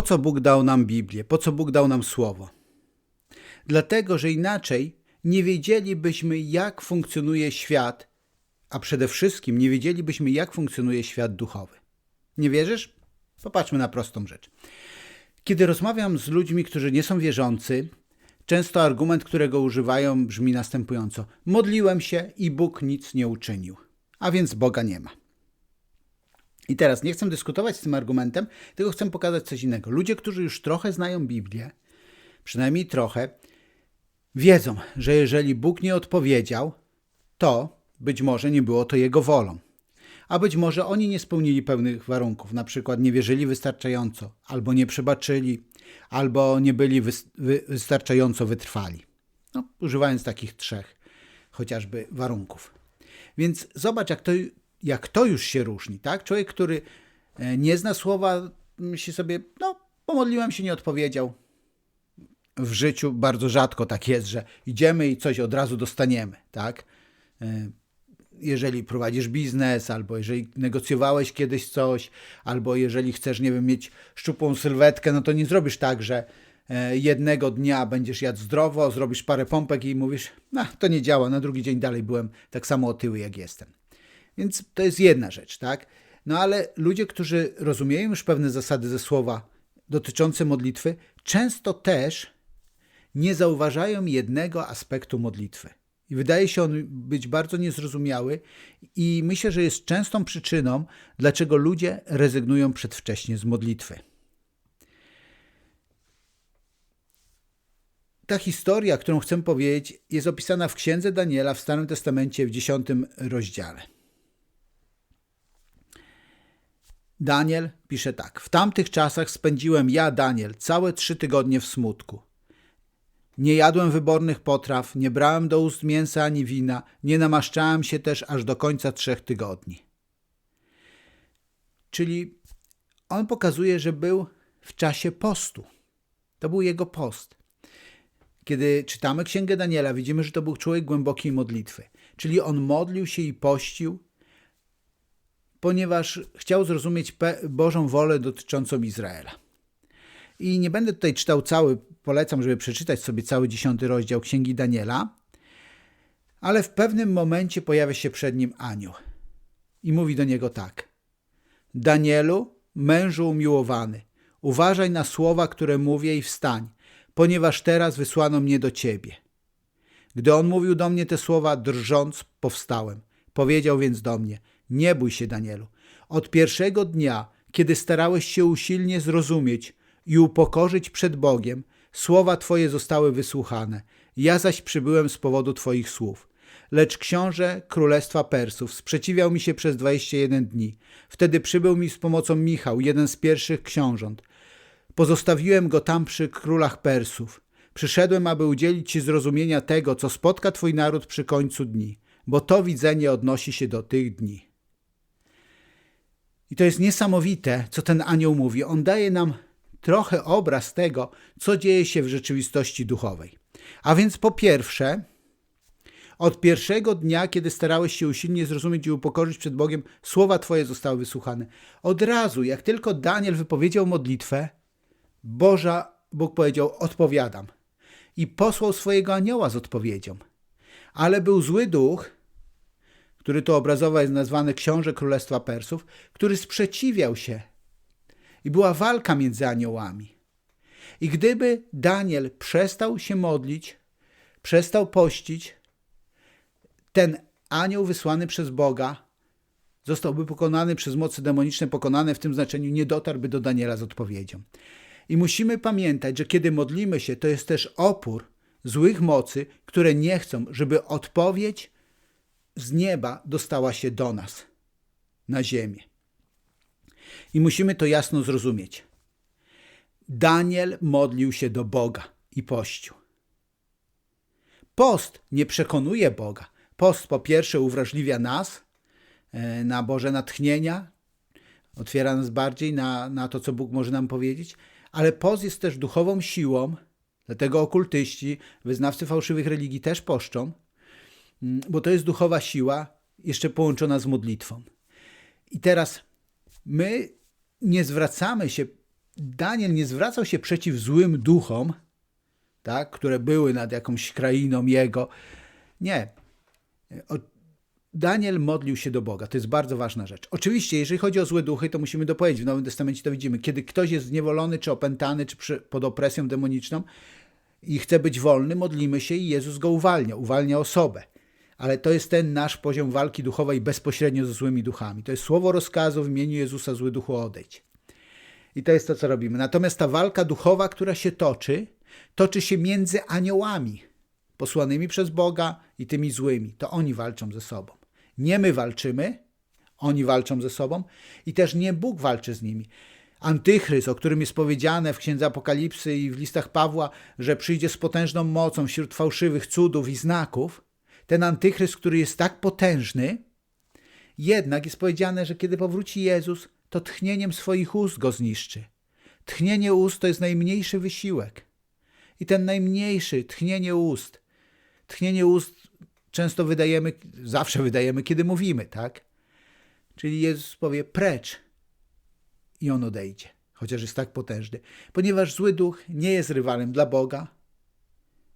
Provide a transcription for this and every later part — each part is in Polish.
Po co Bóg dał nam Biblię? Po co Bóg dał nam Słowo? Dlatego, że inaczej nie wiedzielibyśmy, jak funkcjonuje świat, a przede wszystkim nie wiedzielibyśmy, jak funkcjonuje świat duchowy. Nie wierzysz? Popatrzmy na prostą rzecz. Kiedy rozmawiam z ludźmi, którzy nie są wierzący, często argument, którego używają, brzmi następująco: Modliłem się i Bóg nic nie uczynił, a więc Boga nie ma. I teraz nie chcę dyskutować z tym argumentem, tylko chcę pokazać coś innego. Ludzie, którzy już trochę znają Biblię, przynajmniej trochę, wiedzą, że jeżeli Bóg nie odpowiedział, to być może nie było to Jego wolą. A być może oni nie spełnili pełnych warunków, na przykład nie wierzyli wystarczająco, albo nie przebaczyli, albo nie byli wys- wy- wystarczająco wytrwali. No, używając takich trzech chociażby warunków. Więc zobacz, jak to, jak to już się różni, tak? Człowiek, który e, nie zna słowa, myśli sobie, no, pomodliłem się, nie odpowiedział. W życiu bardzo rzadko tak jest, że idziemy i coś od razu dostaniemy, tak? E, Jeżeli prowadzisz biznes, albo jeżeli negocjowałeś kiedyś coś, albo jeżeli chcesz, nie wiem, mieć szczupłą sylwetkę, no to nie zrobisz tak, że e, jednego dnia będziesz jadł zdrowo, zrobisz parę pompek i mówisz, no to nie działa, na drugi dzień dalej byłem tak samo otyły jak jestem. Więc to jest jedna rzecz, tak? No ale ludzie, którzy rozumieją już pewne zasady ze słowa dotyczące modlitwy, często też nie zauważają jednego aspektu modlitwy. I wydaje się on być bardzo niezrozumiały, i myślę, że jest częstą przyczyną, dlaczego ludzie rezygnują przedwcześnie z modlitwy. Ta historia, którą chcę powiedzieć, jest opisana w Księdze Daniela w Starym Testamencie w dziesiątym rozdziale. Daniel pisze tak: W tamtych czasach spędziłem ja, Daniel, całe trzy tygodnie w smutku. Nie jadłem wybornych potraw, nie brałem do ust mięsa ani wina, nie namaszczałem się też aż do końca trzech tygodni. Czyli on pokazuje, że był w czasie postu. To był jego post. Kiedy czytamy Księgę Daniela, widzimy, że to był człowiek głębokiej modlitwy. Czyli on modlił się i pościł, ponieważ chciał zrozumieć Bożą wolę dotyczącą Izraela. I nie będę tutaj czytał cały, polecam, żeby przeczytać sobie cały dziesiąty rozdział Księgi Daniela, ale w pewnym momencie pojawia się przed nim anioł i mówi do niego tak: Danielu, mężu umiłowany, uważaj na słowa, które mówię i wstań, ponieważ teraz wysłano mnie do ciebie. Gdy on mówił do mnie te słowa, drżąc, powstałem. Powiedział więc do mnie: Nie bój się, Danielu. Od pierwszego dnia, kiedy starałeś się usilnie zrozumieć i upokorzyć przed Bogiem, słowa Twoje zostały wysłuchane. Ja zaś przybyłem z powodu Twoich słów. Lecz książę królestwa Persów sprzeciwiał mi się przez 21 dni. Wtedy przybył mi z pomocą Michał, jeden z pierwszych książąt. Pozostawiłem go tam przy królach Persów. Przyszedłem, aby udzielić Ci zrozumienia tego, co spotka Twój naród przy końcu dni, bo to widzenie odnosi się do tych dni. I to jest niesamowite, co ten anioł mówi. On daje nam trochę obraz tego, co dzieje się w rzeczywistości duchowej. A więc po pierwsze, od pierwszego dnia, kiedy starałeś się usilnie zrozumieć i upokorzyć przed Bogiem, słowa Twoje zostały wysłuchane. Od razu, jak tylko Daniel wypowiedział modlitwę, Boża, Bóg powiedział: Odpowiadam. I posłał swojego anioła z odpowiedzią. Ale był zły duch, który to obrazowo jest nazwany książę Królestwa Persów, który sprzeciwiał się. I była walka między aniołami. I gdyby Daniel przestał się modlić, przestał pościć, ten anioł wysłany przez Boga zostałby pokonany przez mocy demoniczne, pokonany w tym znaczeniu, nie dotarłby do Daniela z odpowiedzią. I musimy pamiętać, że kiedy modlimy się, to jest też opór złych mocy, które nie chcą, żeby odpowiedź z nieba dostała się do nas, na ziemię. I musimy to jasno zrozumieć. Daniel modlił się do Boga i pościł. Post nie przekonuje Boga. Post po pierwsze uwrażliwia nas e, na Boże natchnienia, otwiera nas bardziej na, na to, co Bóg może nam powiedzieć, ale post jest też duchową siłą, dlatego okultyści, wyznawcy fałszywych religii też poszczą, mm, bo to jest duchowa siła jeszcze połączona z modlitwą. I teraz my nie zwracamy się Daniel nie zwracał się przeciw złym duchom, tak, które były nad jakąś krainą jego. Nie. Daniel modlił się do Boga. To jest bardzo ważna rzecz. Oczywiście, jeżeli chodzi o złe duchy, to musimy dopowiedzieć. W Nowym Testamencie to widzimy. Kiedy ktoś jest zniewolony, czy opętany, czy przy, pod opresją demoniczną i chce być wolny, modlimy się i Jezus go uwalnia. Uwalnia osobę. Ale to jest ten nasz poziom walki duchowej bezpośrednio ze złymi duchami. To jest słowo rozkazu w imieniu Jezusa, zły duchu odejdź. I to jest to, co robimy. Natomiast ta walka duchowa, która się toczy, toczy się między aniołami posłanymi przez Boga i tymi złymi. To oni walczą ze sobą. Nie my walczymy, oni walczą ze sobą i też nie Bóg walczy z nimi. Antychryst, o którym jest powiedziane w Księdze Apokalipsy i w listach Pawła, że przyjdzie z potężną mocą wśród fałszywych cudów i znaków, ten antychryst, który jest tak potężny, jednak jest powiedziane, że kiedy powróci Jezus, to tchnieniem swoich ust go zniszczy. Tchnienie ust to jest najmniejszy wysiłek. I ten najmniejszy, tchnienie ust, tchnienie ust często wydajemy, zawsze wydajemy, kiedy mówimy, tak? Czyli Jezus powie precz i on odejdzie, chociaż jest tak potężny. Ponieważ zły duch nie jest rywalem dla Boga,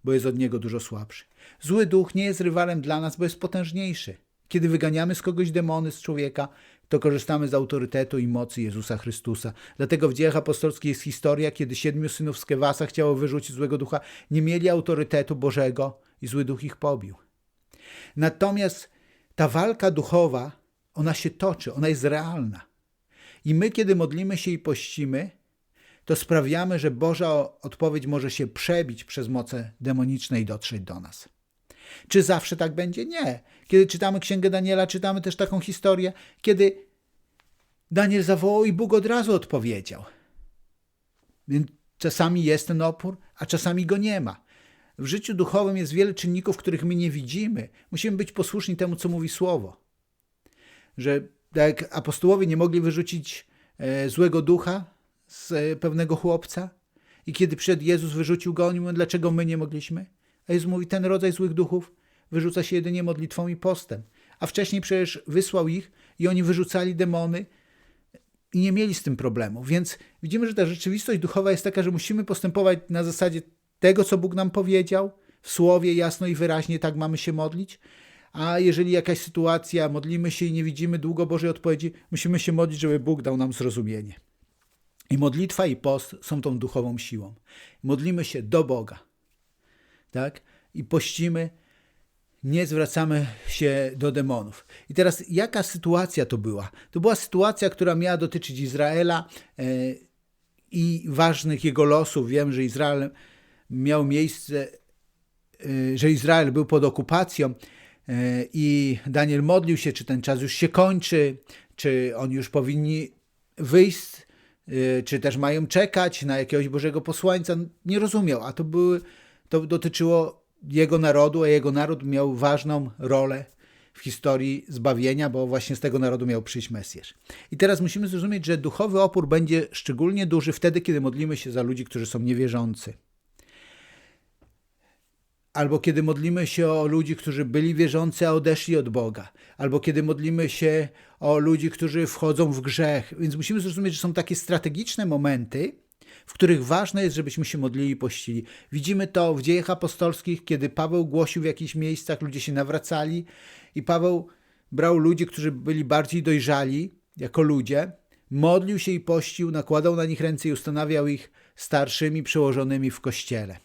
bo jest od niego dużo słabszy. Zły duch nie jest rywalem dla nas, bo jest potężniejszy. Kiedy wyganiamy z kogoś demony, z człowieka, to korzystamy z autorytetu i mocy Jezusa Chrystusa. Dlatego w dziejach apostolskich jest historia, kiedy siedmiu synów z Kewasa chciało wyrzucić złego ducha, nie mieli autorytetu Bożego i zły duch ich pobił. Natomiast ta walka duchowa, ona się toczy, ona jest realna. I my, kiedy modlimy się i pościmy, to sprawiamy, że Boża odpowiedź może się przebić przez moce demoniczne i dotrzeć do nas. Czy zawsze tak będzie? Nie. Kiedy czytamy Księgę Daniela, czytamy też taką historię, kiedy Daniel zawołał i Bóg od razu odpowiedział. Więc czasami jest ten opór, a czasami go nie ma. W życiu duchowym jest wiele czynników, których my nie widzimy. Musimy być posłuszni temu, co mówi Słowo. Że tak jak apostołowie nie mogli wyrzucić e, złego ducha z e, pewnego chłopca i kiedy przyszedł Jezus, wyrzucił go, oni mówią, dlaczego my nie mogliśmy? A Jezus mówi, ten rodzaj złych duchów wyrzuca się jedynie modlitwą i postem. A wcześniej przecież wysłał ich i oni wyrzucali demony i nie mieli z tym problemu. Więc widzimy, że ta rzeczywistość duchowa jest taka, że musimy postępować na zasadzie tego, co Bóg nam powiedział, w słowie jasno i wyraźnie tak mamy się modlić. A jeżeli jakaś sytuacja, modlimy się i nie widzimy długo Bożej odpowiedzi, musimy się modlić, żeby Bóg dał nam zrozumienie. I modlitwa i post są tą duchową siłą. Modlimy się do Boga. Tak? I pościmy, nie zwracamy się do demonów. I teraz jaka sytuacja to była? To była sytuacja, która miała dotyczyć Izraela e, i ważnych jego losów. Wiem, że Izrael miał miejsce, e, że Izrael był pod okupacją i Daniel modlił się, czy ten czas już się kończy, czy oni już powinni wyjść, e, czy też mają czekać na jakiegoś Bożego posłańca. Nie rozumiał, a to, były, to dotyczyło jego narodu, a jego naród miał ważną rolę w historii zbawienia, bo właśnie z tego narodu miał przyjść Mesjasz. I teraz musimy zrozumieć, że duchowy opór będzie szczególnie duży wtedy, kiedy modlimy się za ludzi, którzy są niewierzący albo kiedy modlimy się o ludzi, którzy byli wierzący, a odeszli od Boga, albo kiedy modlimy się o ludzi, którzy wchodzą w grzech. Więc musimy zrozumieć, że są takie strategiczne momenty, w których ważne jest, żebyśmy się modlili i pościli. Widzimy to w dziejach apostolskich, kiedy Paweł głosił w jakichś miejscach, ludzie się nawracali i Paweł brał ludzi, którzy byli bardziej dojrzali jako ludzie, modlił się i pościł, nakładał na nich ręce i ustanawiał ich starszymi przełożonymi w kościele.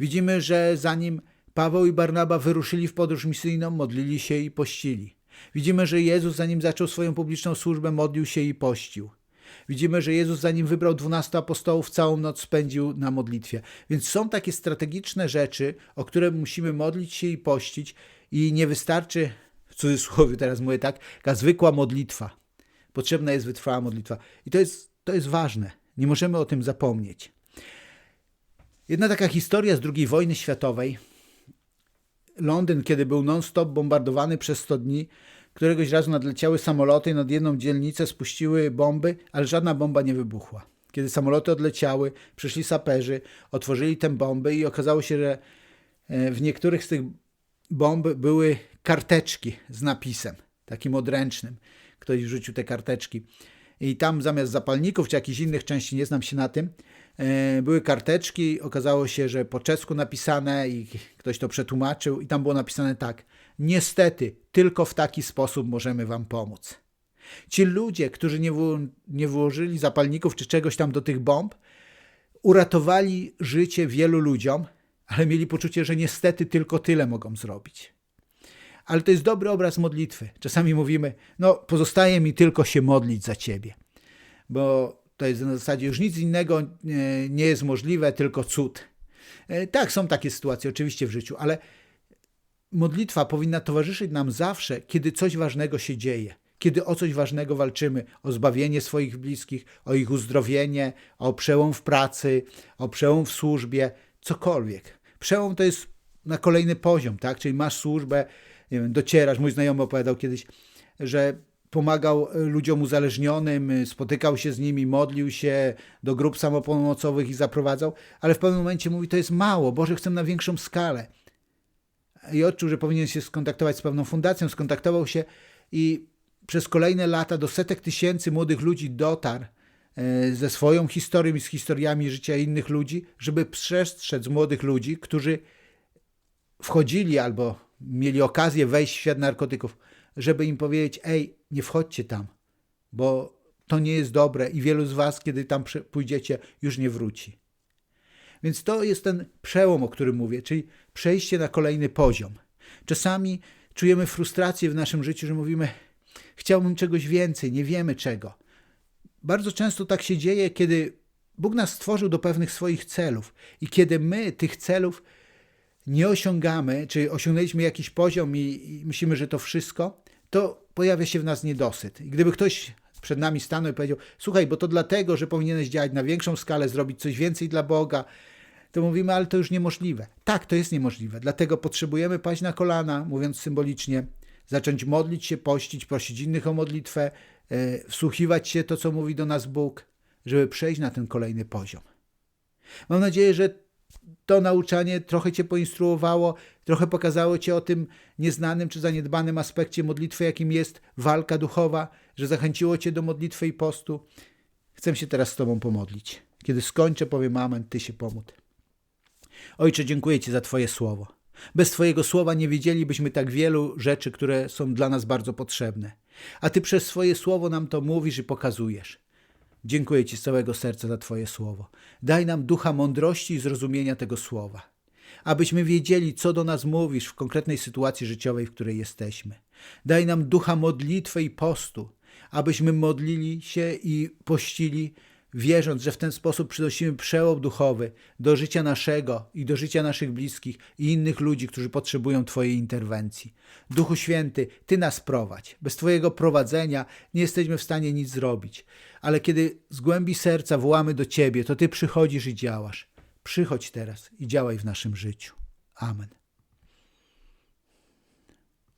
Widzimy, że zanim Paweł i Barnaba wyruszyli w podróż misyjną, modlili się i pościli. Widzimy, że Jezus, zanim zaczął swoją publiczną służbę, modlił się i pościł. Widzimy, że Jezus, zanim wybrał dwunastu apostołów, całą noc spędził na modlitwie. Więc są takie strategiczne rzeczy, o które musimy modlić się i pościć, i nie wystarczy, w cudzysłowie teraz mówię tak, taka zwykła modlitwa. Potrzebna jest wytrwała modlitwa. I to jest, to jest ważne. Nie możemy o tym zapomnieć. Jedna taka historia z II wojny światowej. Londyn, kiedy był non-stop bombardowany przez 100 dni, któregoś razu nadleciały samoloty i nad jedną dzielnicę spuściły bomby, ale żadna bomba nie wybuchła. Kiedy samoloty odleciały, przyszli saperzy, otworzyli te bomby i okazało się, że e, w niektórych z tych bomb były karteczki z napisem, takim odręcznym. Ktoś wrzucił te karteczki. i tam zamiast zapalników czy jakichś innych części, nie znam się na tym, były karteczki, okazało się, że po czesku napisane i ktoś to przetłumaczył i tam było napisane tak, niestety tylko w taki sposób możemy wam pomóc. Ci ludzie, którzy nie, wło- nie włożyli zapalników czy czegoś tam do tych bomb, uratowali życie wielu ludziom, ale mieli poczucie, że niestety tylko tyle mogą zrobić. Ale to jest dobry obraz modlitwy. Czasami mówimy, no pozostaje mi tylko się modlić za ciebie, bo to jest na zasadzie już nic innego e, nie jest możliwe, tylko cud. E, Tak, są takie sytuacje oczywiście w życiu, ale modlitwa powinna towarzyszyć nam zawsze, kiedy coś ważnego się dzieje, kiedy o coś ważnego walczymy, o zbawienie swoich bliskich, o ich uzdrowienie, o przełom w pracy, o przełom w służbie, cokolwiek. Przełom to jest na kolejny poziom, tak? Czyli masz służbę, nie wiem, docierasz. Mój znajomy opowiadał kiedyś, że pomagał e, ludziom uzależnionym, y, spotykał się z nimi, modlił się do grup samopomocowych i zaprowadzał, ale w pewnym momencie mówi, to jest mało, Boże, chcę na większą skalę. I odczuł, że powinien się skontaktować z pewną fundacją, skontaktował się i przez kolejne lata do setek tysięcy młodych ludzi dotarł e, ze swoją historią i z historiami życia innych ludzi, żeby przestrzec młodych ludzi, którzy wchodzili albo mieli okazję wejść w świat narkotyków, żeby im powiedzieć: Ej, nie wchodźcie tam, bo to nie jest dobre i wielu z Was, kiedy tam pójdziecie, już nie wróci. Więc to jest ten przełom, o którym mówię, czyli przejście na kolejny poziom. Czasami czujemy frustrację w naszym życiu, że mówimy: Chciałbym czegoś więcej, nie wiemy czego. Bardzo często tak się dzieje, kiedy Bóg nas stworzył do pewnych swoich celów i kiedy my tych celów nie osiągamy, czy osiągnęliśmy jakiś poziom i, i myślimy, że to wszystko, to pojawia się w nas niedosyt. I gdyby ktoś przed nami stanął i powiedział: Słuchaj, bo to dlatego, że powinieneś działać na większą skalę, zrobić coś więcej dla Boga, to mówimy, ale to już niemożliwe. Tak, to jest niemożliwe. Dlatego potrzebujemy paść na kolana, mówiąc symbolicznie, zacząć modlić się, pościć, prosić innych o modlitwę, e, wsłuchiwać się to, co mówi do nas Bóg, żeby przejść na ten kolejny poziom. Mam nadzieję, że to nauczanie trochę Cię poinstruowało, trochę pokazało Cię o tym nieznanym czy zaniedbanym aspekcie modlitwy, jakim jest walka duchowa, że zachęciło Cię do modlitwy i postu. Chcę się teraz z Tobą pomodlić. Kiedy skończę, powiem Amen, Ty się pomódl. Ojcze, dziękuję Ci za Twoje słowo. Bez Twojego słowa nie wiedzielibyśmy tak wielu rzeczy, które są dla nas bardzo potrzebne. A Ty przez swoje słowo nam to mówisz i pokazujesz. Dziękuję Ci z całego serca za Twoje słowo. Daj nam ducha mądrości i zrozumienia tego słowa, abyśmy wiedzieli, co do nas mówisz w konkretnej sytuacji życiowej, w której jesteśmy. Daj nam ducha modlitwy i postu, abyśmy modlili się i pościli, wierząc, że w ten sposób przynosimy przełom duchowy do życia naszego i do życia naszych bliskich i innych ludzi, którzy potrzebują Twojej interwencji. Duchu Święty, Ty nas prowadź. Bez Twojego prowadzenia nie jesteśmy w stanie nic zrobić, ale kiedy z głębi serca wołamy do Ciebie, to Ty przychodzisz i działasz. Przychodź teraz i działaj w naszym życiu. Amen.